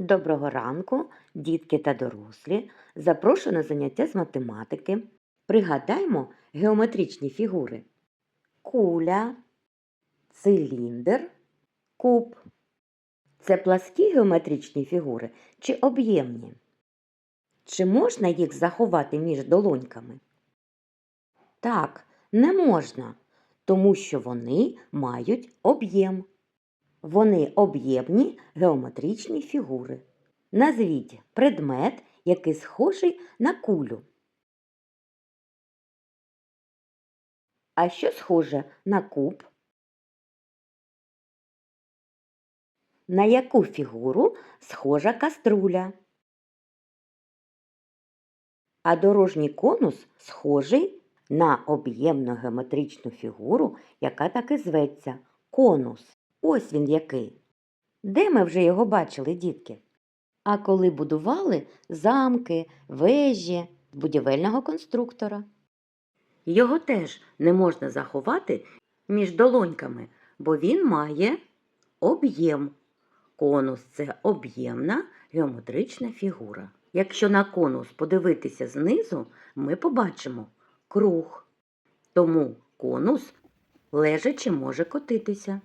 Доброго ранку, дітки та дорослі. Запрошую на заняття з математики. Пригадаймо геометричні фігури. Куля, циліндр, куб. Це пласкі геометричні фігури чи об'ємні? Чи можна їх заховати між долоньками? Так, не можна, тому що вони мають об'єм. Вони об'ємні геометричні фігури. Назвіть предмет, який схожий на кулю. А що схоже на куб? На яку фігуру схожа каструля? А дорожній конус схожий на об'ємну геометричну фігуру, яка так і зветься конус. Ось він який. Де ми вже його бачили, дітки? А коли будували замки, вежі будівельного конструктора. Його теж не можна заховати між долоньками, бо він має об'єм. Конус це об'ємна геометрична фігура. Якщо на конус подивитися знизу, ми побачимо круг. Тому конус лежачи може котитися.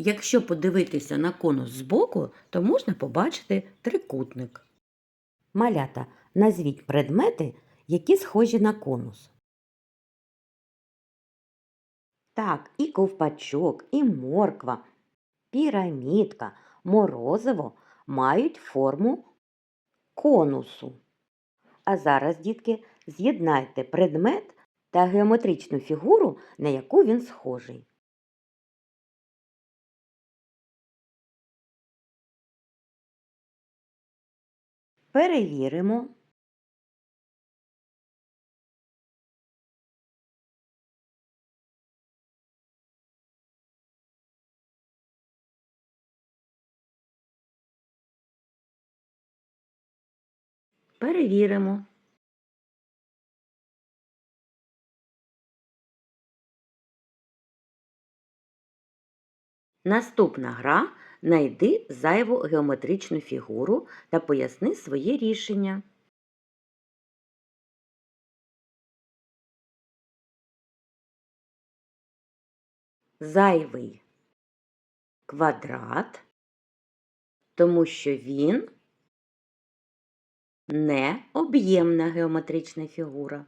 Якщо подивитися на конус збоку, то можна побачити трикутник. Малята, назвіть предмети, які схожі на конус. Так, і ковпачок, і морква, пірамідка, морозиво мають форму конусу. А зараз, дітки, з'єднайте предмет та геометричну фігуру, на яку він схожий. Перевіримо. Перевіримо. Наступна гра Найди зайву геометричну фігуру та поясни своє рішення. Зайвий квадрат, тому що він не об'ємна геометрична фігура.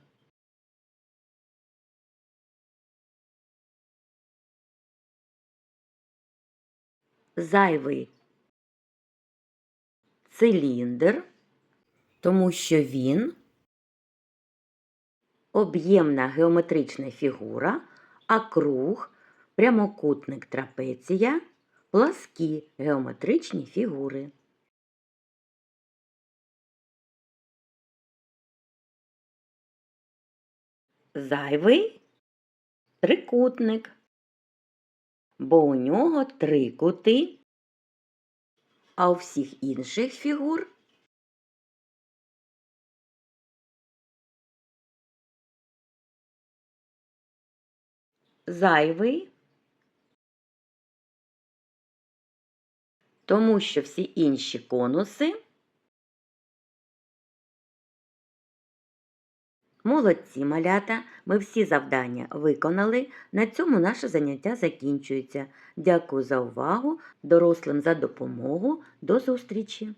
Зайвий циліндр, тому що він об'ємна геометрична фігура, а круг, прямокутник трапеція, пласкі геометричні фігури. Зайвий трикутник, бо у нього три кути, а у всіх інших фігур? Зайвий, тому що всі інші конуси Молодці малята, ми всі завдання виконали. На цьому наше заняття закінчується. Дякую за увагу, дорослим за допомогу. До зустрічі!